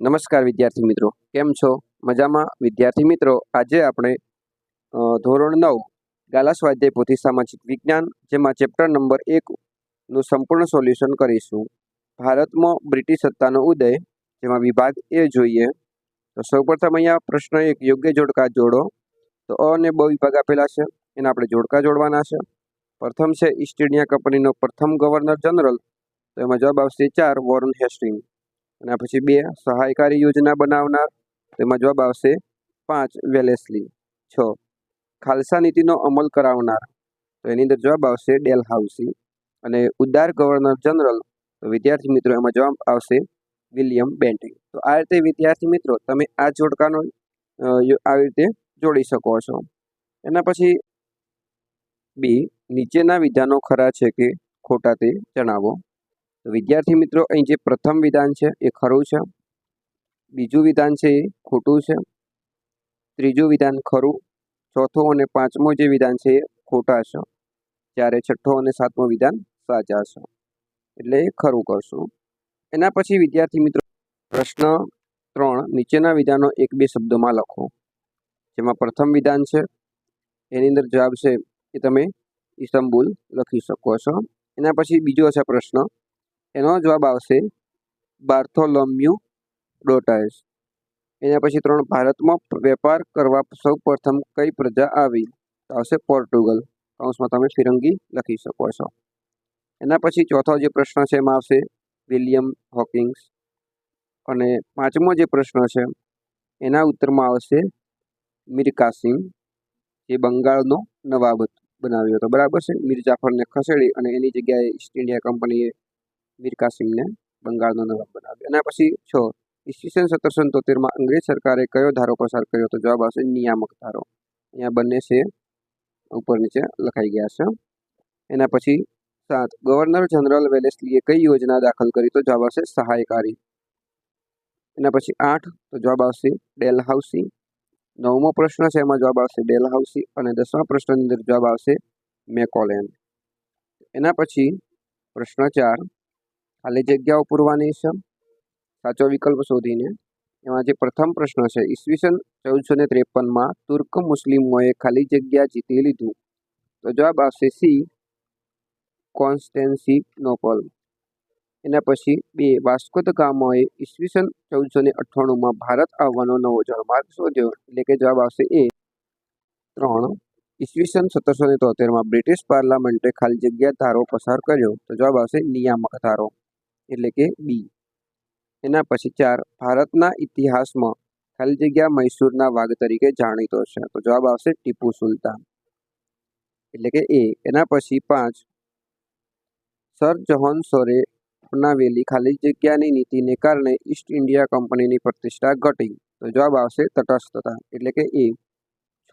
નમસ્કાર વિદ્યાર્થી મિત્રો. કેમ છો? મજામાં? વિદ્યાર્થી મિત્રો, આજે આપણે ધોરણ નવ, ગાલા સ્વાધ્યાય પોથી સામાજિક વિજ્ઞાન, જેમાં ચેપ્ટર નંબર એકનું સંપૂર્ણ સોલ્યુશન કરીશું. ભારતમાં બ્રિટિશ સત્તાનો ઉદય, જેમાં વિભાગ એ જોઈએ. તો સૌપ્રથમ અહીંયા પ્રશ્ન એક, યોગ્ય જોડકા જોડો. તો અ અને બ વિભાગ આપેલા છે. એના આપણે જોડકા જોડવાના છે. પ્રથમ છે ઈસ્ટ ઇન્ડિયા કંપનીનો પ્રથમ ગવર્નર જનરલ. તો એમાં જવાબ આવશે ચાર, વોરન હેસ્ટિંગ. અને પછી બે સહાયકારી યોજના બનાવનાર, તેમાં જવાબ આવશે પાંચ વેલેસલી, છ ખાલસા નીતિનો અમલ કરાવનાર, તો એની અંદર જવાબ આવશે ડેલ હાઉસી અને ઉદાર ગવર્નર જનરલ વિદ્યાર્થી મિત્રો એમાં જવાબ આવશે વિલિયમ બેન્ટિંગ. તો આ રીતે વિદ્યાર્થી મિત્રો તમે આ જોડકાનો આવી રીતે જોડી શકો છો. એના પછી બી નીચેના વિધાનો ખરા છે કે ખોટા તે જણાવો. તો વિદ્યાર્થી મિત્રો, અહીં જે પ્રથમ વિધાન છે એ ખરું છે. બીજું વિધાન છે એ ખોટું છે. ત્રીજું વિધાન ખરું. ચોથો અને પાંચમો જે વિધાન છે એ ખોટા છે. જ્યારે છઠ્ઠો અને સાતમો વિધાન સાચા છે. એટલે ખરું કરશું. એના પછી વિદ્યાર્થી મિત્રો, પ્રશ્ન ત્રણ, નીચેના વિધાનો એક બે શબ્દોમાં લખો. જેમાં પ્રથમ વિધાન છે, એની અંદર જવાબ છે એ તમે ઇસ્તંબુલ લખી શકો છો. એના પછી બીજો છે પ્રશ્ન એનો જવાબ આવશે બાર્થોલોમ્યુ ડોટાઇસ એના પછી ત્રણ, ભારતમાં વેપાર કરવા સૌ પ્રથમ કઈ પ્રજા આવી? તો આવશે પોર્ટુગલ. કૌંસમાં તમે ફિરંગી લખી શકો છો. એના પછી ચોથો જે પ્રશ્ન છે, એમાં આવશે વિલિયમ હોકિંગ્સ. અને પાંચમો જે પ્રશ્ન છે, એના ઉત્તરમાં આવશે મીર કાસિમ જે બંગાળનો નવાબ બનાવ્યો હતો. બરાબર છે? મીર જાફરને ખસેડી અને એની જગ્યાએ ઈસ્ટ ઇન્ડિયા કંપનીએ મીર કાસિમને બંગાળનો નવાબ બનાવ્યો. એના પછી છ, ઈસવીસન સત્તરસો તોતેરમાં અંગ્રેજ સરકારે કયો ધારો પસાર કર્યો તો જવાબ આવશે નિયામક ધારો. અહીંયા બંને છે, ઉપર નીચે લખાઈ ગયા છે. એના પછી સાત, ગવર્નર જનરલ વેલેસલીએ કઈ યોજના દાખલ કરી તો જવાબ આવશે સહાયકારી. એના પછી આઠ, તો જવાબ આવશે ડેલ હાઉસી નવમો પ્રશ્ન છે, એમાં જવાબ આવશે ડેલ હાઉસી અને દસમા પ્રશ્નની અંદર જવાબ આવશે મેકોલેન. એના પછી પ્રશ્ન ચાર ખાલી જગ્યાઓ પૂરવાની છે. સાચો વિકલ્પ શોધીને એમાં જે પ્રથમ પ્રશ્ન છે, ઈસવીસન ચૌદસો ને ત્રેપનમાં તુર્ક મુસ્લિમોએ ખાલી જગ્યા જીતી લીધું. તો જવાબ આવશે સી, કોન્સ્ટેન્સિનોપલ. એના પછી બે વાસ્કો ગામાએ ઈસવીસન ચૌદસો ને અઠ્ઠાણુંમાં ભારત આવવાનો નવો જળમાર્ગ શોધ્યો. એટલે કે જવાબ આવશે એ, ત્રણ, ઈસવીસન સત્તરસો ને તોતેરમાં બ્રિટિશ પાર્લામેન્ટે ખાલી જગ્યા ધારો પસાર કર્યો. તો જવાબ આવશે નિયામક ધારો. એટલે કે બી એના પછી ચાર, ભારતના ઇતિહાસમાં ખાલી જગ્યા મૈસૂરના વાઘ તરીકે જાણીતો છે. તો જવાબ આવશે ટીપુ સુલતાન. એટલે કે એ એના પછી પાંચ, સર જહોન સોરે અપનાવેલી ખાલી જગ્યાની નીતિને કારણે ઈસ્ટ ઇન્ડિયા કંપનીની પ્રતિષ્ઠા ઘટી. તો જવાબ આવશે તટસ્થતા. એટલે કે એ છ,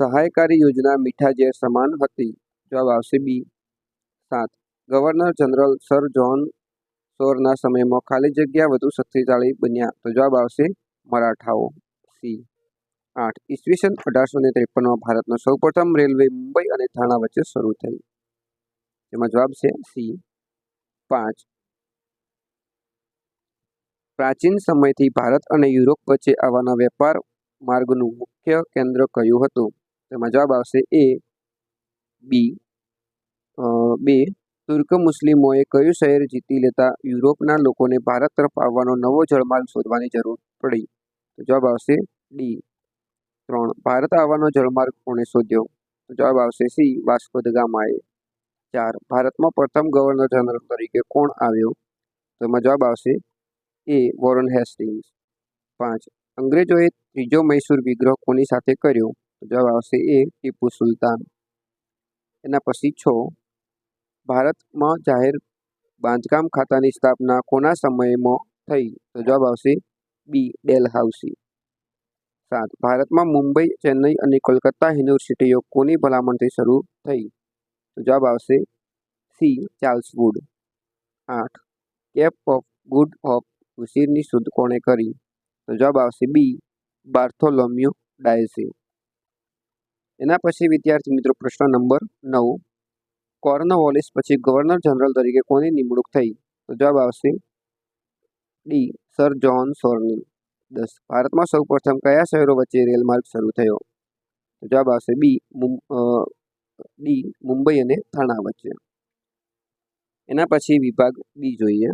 સહાયકારી યોજના મીઠા ઝેર સમાન હતી. જવાબ આવશે બી સાત, ગવર્નર જનરલ સર જ્હોન સોરના સમયમાં ખાલી જગ્યા વધુ શક્તિશાળી બન્યા તો જવાબ આવશે મરાઠાઓ. સી. આઠ. ઈસવીસન અઢારસો ને ત્રેપનમાં ભારતનો સૌપ્રથમ રેલવે મુંબઈ અને થાણા વચ્ચે શરૂ થઈ તેમાં જવાબ છે સી. પાંચ. પ્રાચીન સમયથી ભારત અને યુરોપ વચ્ચે આવવાના વેપાર માર્ગનું મુખ્ય કેન્દ્ર કયું હતું? તેમાં જવાબ આવશે એ, બી. બે. તુર્ક મુસ્લિમોએ કયું શહેર જીતી લેતા યુરોપના લોકોને ભારત તરફ આવવાનો નવો જળમાર્ગ શોધવાની જરૂર પડી? તો જવાબ આવશે ડી. ત્રણ. ભારત આવવાનો જળમાર્ગ કોણે શોધ્યો? તો જવાબ આવશે સી. વાસ્કો ગામાએ. ચાર. ભારતમાં પ્રથમ ગવર્નર જનરલ તરીકે કોણ આવ્યો? તો એમાં જવાબ આવશે એ. Warren Hastings. પાંચ. અંગ્રેજોએ ત્રીજો મૈસૂર વિગ્રહ કોની સાથે કર્યો? તો જવાબ આવશે એ. ટીપુ સુલતાન. એના પછી છ. ભારતમાં જાહેર બાંધકામ ખાતાની સ્થાપના કોના સમયમાં થઈ? તો જવાબ આવશે બી ડેલ હાઉસી સાત. ભારતમાં મુંબઈ, ચેન્નઈ અને કોલકાતા યુનિવર્સિટીઓ કોની ભલામણથી શરૂ થઈ? તો જવાબ આવશે સી, ચાર્લ્સ વુડ. આઠ. કેપ ઓફ ગુડ ઓફ ઉશીરની શુદ્ધ કોણે કરી? તો જવાબ આવશે બી, બાર્થોલોમ્યુ ડાયસે. એના પછી વિદ્યાર્થી મિત્રો પ્રશ્ન નંબર નવ. કોર્નવોલિસ પછી ગવર્નર જનરલ તરીકે કોની નિમણૂક થઈ? તો જવાબ આવશે ડી, સર જ્હોન સોરની દસ, ભારતમાં સૌપ્રથમ કયા શહેરો વચ્ચે રેલમાર્ગ શરૂ થયો? તો જવાબ આવશે બી ડી, મુંબઈ અને થાણા વચ્ચે. એના પછી વિભાગ બી જોઈએ.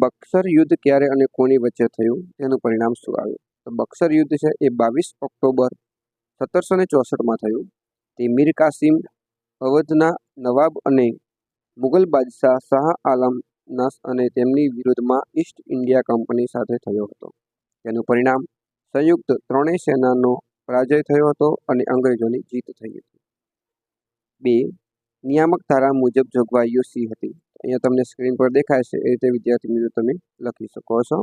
બક્સર યુદ્ધ ક્યારે અને કોની વચ્ચે થયું? તેનું પરિણામ શું આવ્યું? તો બક્સર યુદ્ધ છે એ બાવીસ ઓક્ટોબર સત્તરસો ને ચોસઠમાં થયું. તે મીર કાસિમ અવધના નવાબ અને મુગલ બાદશાહ શાહ આલમ નસ અને તેમની વિરુદ્ધમાં ઈસ્ટ ઇન્ડિયા કંપની સાથે થયો હતો. તેનું પરિણામ સંયુક્ત ત્રણેય સેનાનો પરાજય થયો હતો અને અંગ્રેજોની જીત થઈ હતી. બે, નિયામક ધારા મુજબ જોગવાઈઓ સી હતી. અહીંયા તમને સ્ક્રીન પર દેખાય છે એ રીતે વિદ્યાર્થી મિત્રો તમે લખી શકો છો.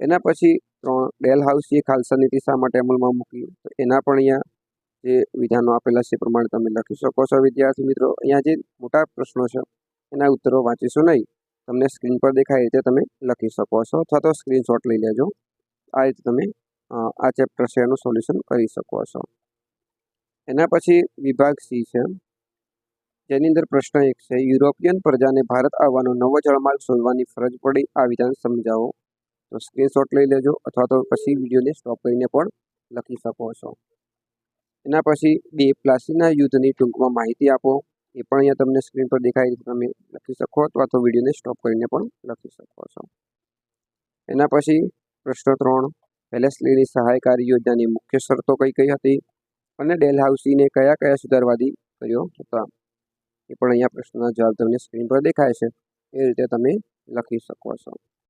એના પછી ત્રણ, ડેલ હાઉસીએ ખાલસા નીતિ શા માટે અમલમાં મૂકી તો એના પણ અહીંયા જે વિધાનો આપેલા છે પ્રમાણે તમે લખી શકો છો. વિદ્યાર્થી મિત્રો, અહીંયા જે મોટા પ્રશ્નો છે, એના ઉત્તરો વાંચીશું નહીં. તમને સ્ક્રીન પર દેખાય રીતે તમે લખી શકો છો અથવા તો સ્ક્રીનશોટ લઈ લેજો. આ રીતે તમે આ ચેપ્ટર છે એનું સોલ્યુશન કરી શકો છો. એના પછી વિભાગ સી છે. જેની અંદર પ્રશ્ન એક છે, યુરોપિયન પ્રજાને ભારત આવવાનો નવો જળમાર્ગ શોધવાની ફરજ પડી આ વિધાન સમજાવો. તો સ્ક્રીનશોટ લઈ લેજો અથવા તો પછી વિડીયોને સ્ટોપ કરીને પણ લખી શકો છો. એના પછી બે પ્લાસીના યુદ્ધની ટૂંકમાં માહિતી આપો. એ પણ અહીંયા તમને સ્ક્રીન પર દેખાય છે. તમે લખી શકો અથવા તો વિડીયોને સ્ટોપ કરીને પણ લખી શકો છો. એના પછી પ્રશ્ન ત્રણ. પેલેસલીની સહાયકારી યોજનાની મુખ્ય શરતો કઈ કઈ હતી? અને ડેલહાઉસીને કયા કયા સુધારવાદી કર્યો હતા? એ પણ અહીંયા પ્રશ્નના જવાબ તમને સ્ક્રીન પર દેખાય છે. એ રીતે તમે લખી શકો છો.